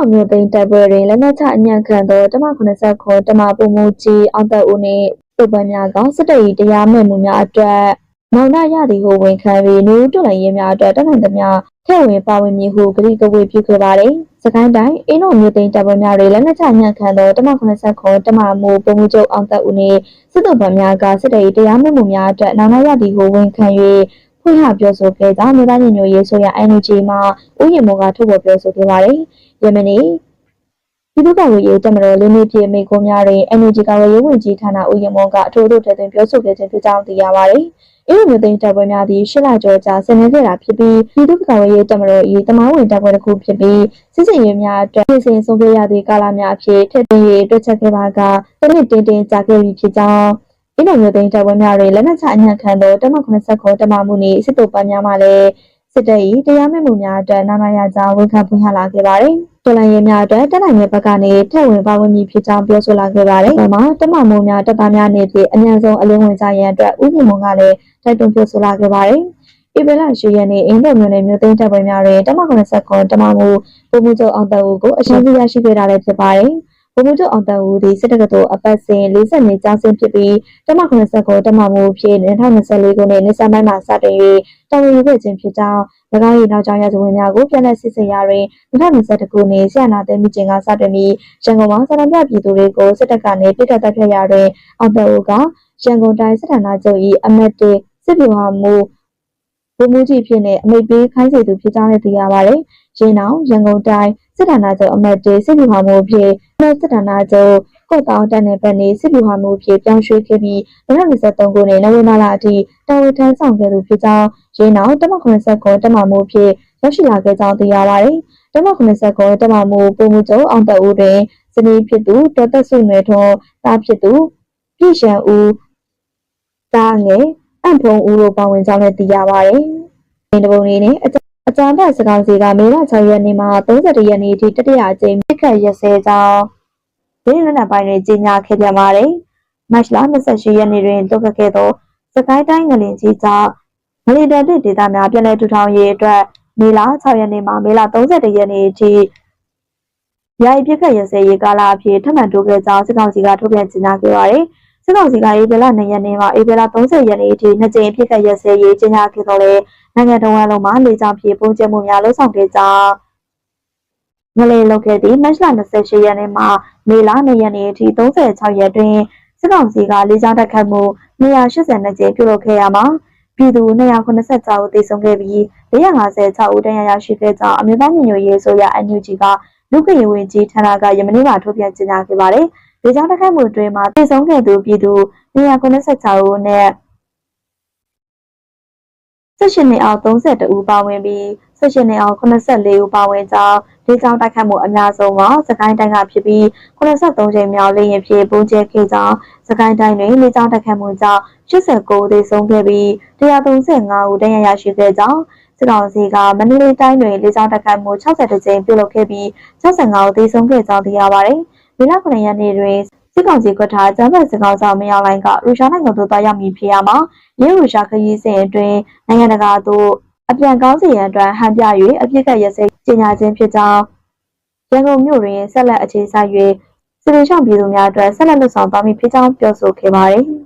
တော်မျိုးသိန်းတပ်ပွဲတွင်လက်နက်ချအညံ့ခံသောတမ89ခုတမပုံမူကြီးအောင်သက်ဦးနှင့်ပုပ္ပများကစစ်တပ်၏တရားမဲ့မှုများအတွက်မောင်နှရသည်ဟုဝန်ခံပြီးနေဦးတွလန်ရေးများအတွက်တနိုင်သမျှထဲ့ဝင်ပါဝင်မည်ဟုကတိကဝေပြုခဲ့ပါသည်စကိုင်းတိုင်းအင်းတော်မျိုးသိန်းတပ်ပွဲများတွင်လက်နက်ချအညံ့ခံသောတမ89ခုတမမူပုံမူချုပ်အောင်သက်ဦးနှင့်စစ်တပ်ဗများကစစ်တပ်၏တရားမဲ့မှုများအတွက်နောင်နှရသည်ဟုဝန်ခံ၍ ဖွင့်ဟပြောဆိုခဲ့ကြောင်းမြို့သားညညရေးဆိုရ NUG မှဥယျာဉ်မောကထုတ်ဖော်ပြောဆိုခဲ့ပါတယ်။ယမနီပြည်သူ့ကာကွယ်ရေးတပ်မတော်လေးနှစ်ပြည့်မိကုံးများတွင် NUG ကာကွယ်ရေးဝန်ကြီးဌာနဥယျာဉ်မောကအထူးအထူးထည့်သွင်းပြောဆိုခဲ့ခြင်းဖြစ်ကြောင်းသိရပါတယ်။အဲလိုမျိုးသိန်းတပ်ပွဲများသည့်ရှစ်လကျော်ကြာဆင်နွှဲခဲ့တာဖြစ်ပြီးပြည်သူ့ကာကွယ်ရေးတပ်မတော်၏တမန်ဝင်တပ်ပွဲတစ်ခုဖြစ်ပြီးစစ်စင်ရေးများအတွက်ပြင်ဆင်ဆုံးဖြတ်ရသည့်ကာလများအဖြစ်ထည့်သွင်း၍တွက်ချက်ခဲ့ပါကတနစ်တင်းတင်းကြာခဲ့ပြီဖြစ်ကြောင်း အင်းတော်မျိုးသိန်းတပ်ပွဲများတွင်လက်နက်ချအညံ့ခံသောတမ89တမမှုနှင့်စစ်တပ်ပန်းများမှလည်းစစ်တပ်၏တရားမဲ့မှုများအတွက်နာနာရကြောင်းဝန်ခံဖွင့်ဟလာခဲ့ပါတယ်။တော်လိုင်းရေးများအတွက်တက်နိုင်တဲ့ဘက်ကနေထည့်ဝင်ပါဝင်မည်ဖြစ်ကြောင်းပြောဆိုလာခဲ့ပါတယ်။ဒါမှတမမှုများတပ်သားများနေဖြင့်အញ្ញံဆုံးအလင်းဝင်ကြရန်အတွက်ဥပဒေမုံကလည်းတိုက်တွန်းပြောဆိုလာခဲ့ပါတယ်။ဧပြီလ10ရက်နေ့အင်းတော်မြို့နယ်မြို့သိမ်းတပ်ပွဲများတွင်တမ89တမမှုပုံမှုချုပ်အောင်တအူကိုအရှင်းပြရရှိခဲ့တာလည်းဖြစ်ပါတယ်။ ဗိုလ်မှူးချုပ်အောင်တန်ဦးသည်စစ်တပ်ကတော်အပတ်စဉ်40နှစ်ကြာဆင်းဖြစ်ပြီးတမ89တမမှုဖြစ်2024ခုနှစ်နှစ်ဆန်းပိုင်းမှာစတင်၍တာဝန်ယူခဲ့ခြင်းဖြစ်ကြောင်း၎င်း၏နောက်ကျောင်းရဇဝင်များကိုပြန်လည်စစ်ဆေးရာတွင်2021ခုနှစ်ဆရာနာသိမ်းမိခြင်းကစတင်ပြီးရန်ကုန်မှာစာရန်ပြပြည်သူတွေကိုစစ်တပ်ကနေပြစ်ဒတ်တပ်ဖြတ်ရာတွင်အောင်တန်ဦးကရန်ကုန်တိုင်းစစ်ဌာနချုပ်၏အမတ်တေစစ်ဗျူဟာမှုဗိုလ်မှူးကြီးဖြစ်နေအမိတ်ပေးခိုင်းစေသူဖြစ်ကြောင်းလည်းသိရပါတယ်။ရင်းအောင်ရန်ကုန်တိုင်းစစ်ဌာနချုပ်အမတ်တေစစ်ဗျူဟာမှုဖြစ် နယ်စစ်ဌာနချုပ်ကော့တောင်တပ်နယ်ဘက်နေစစ်ဗျူဟာမှုဖြစ်ပြောင်းရွှေ့ခဲ့ပြီး2023ခုနှစ်နိုဝင်ဘာလအထိတာဝန်ထမ်းဆောင်ခဲ့သူဖြစ်ကြောင်းရင်းအောင်တမ89တမမှုဖြစ်ရောက်ရှိလာခဲ့ကြောင်းသိရပါတယ်။တမ89တမမှုပုံမှုချုပ်အောင်တဦးတွင်ဇနီးဖြစ်သူဒေါ်သက်စုနယ်ထွန်းတာဖြစ်သူပြည်ရှံဦးတာငယ်အံ့ဖုံဦးတို့ပါဝင်ကြောင်းလည်းသိရပါတယ်။ဒီတပုံလေးနဲ့ အအကြမ်းဖက်စကောင်စီကမေလ6ရက်နေ့မှ31ရက်နေ့ထိတတိယအကြိမ်ပြစ်ခတ်ရက်စဲကြောင်းဒီနေ့နေ့ပိုင်းတွင်ကြီးညာခဲ့ပြန်ပါတယ်။မတ်လ28ရက်နေ့တွင်တုတ်ခတ်ခဲ့သောစကိုင်းတိုင်းငလင်ကြီးကြောင့်မလီတန်တစ်ဒေသများပြည်내ထူထောင်ရေးအတွက်မေလ6ရက်နေ့မှမေလ31ရက်နေ့ထိယာယီပြစ်ခတ်ရက်စဲရေးကာလအဖြစ်ထပ်မံတိုးခဲ့ကြောင်းစစ်ကောင်စီကထုတ်ပြန်ကြေညာခဲ့ပါတယ်။ စစ်ကောင်စီကဧပြီလ2ရက်နေ့မှဧပြီလ30ရက်နေ့ထိနှစ်ကြိမ်ပြစ်ခတ်ရက်စဲရေးကြေညာခဲ့တော့လေနိုင်ငံတော်ဝန်လုံးမှာလေကြောင်းဖြည့်ပုံကျမှုများလှုပ်ဆောင်ခဲ့ကြောင်းငလေလုပ်ခဲ့သည့်မတ်လ28ရက်နေ့မှမေလ2ရက်နေ့အထိ36ရက်တွင်စစ်ကောင်စီကလေကြောင်းတိုက်ခိုက်မှု282ကြိမ်ပြုလုပ်ခဲ့ရမှာပြည်သူ296ဦးသေဆုံးခဲ့ပြီး456ဦးဒဏ်ရာရရှိခဲ့ကြောင်းအမျိုးသားညီညွတ်ရေးဆိုရ NUG ကလူ့ကရင်ဝင်ကြီးဌာနကယမနေ့ကထုတ်ပြန်ကြေညာခဲ့ပါတယ်။ လေကြောင်းတိုက်ခိုက်မှုအတွင်းမှာသေဆုံးခဲ့သူပြည်သူ296ဦးနဲ့18နှစ်အောက်32ဦးပါဝင်ပြီး18နှစ်အောက်84ဦးပါဝင်ကြောင်းဒေသတိုက်ခတ်မှုအများဆုံးကစကိုင်းတိုင်းကဖြစ်ပြီး83ချိန်မြောက်လေရင်ဖြင့်ပုံကျဲခဲ့ကြောင်းစကိုင်းတိုင်းတွင်လေကြောင်းတိုက်ခတ်မှုကြောင့်89ဦးသေဆုံးခဲ့ပြီး135ဦးဒဏ်ရာရရှိခဲ့ကြောင်းစစ်ကောင်စီကမန္တလေးတိုင်းတွင်လေကြောင်းတိုက်ခတ်မှု62ကြိမ်ပြုလုပ်ခဲ့ပြီး65ဦးသေဆုံးခဲ့ကြောင်းသိရပါတယ်။ မေလ9ရက်နေ့တွင်စစ်ကောင်စီကထားကျန်းမာစစ်ကောင်ဆောင်မရောက်လိုင်းကရုရှားနိုင်ငံသို့သွားရောက်မည်ဖြစ်ရမှာရင်းရုရှားခရီးစဉ်အတွင်းနိုင်ငံတကာသို့အပြန်ကောင်းစီရန်အတွက်ဟန်ပြ၍အပြစ်ကရစိတ်ကြေညာခြင်းဖြစ်ကြောင်းရန်ကုန်မြို့တွင်ဆက်လက်အခြေစိုက်၍စစ်ရေးရှောင်ပြည်သူများအတွက်ဆက်လက်လှုပ်ဆောင်သွားမည်ဖြစ်ကြောင်းပြောဆိုခဲ့ပါတယ်။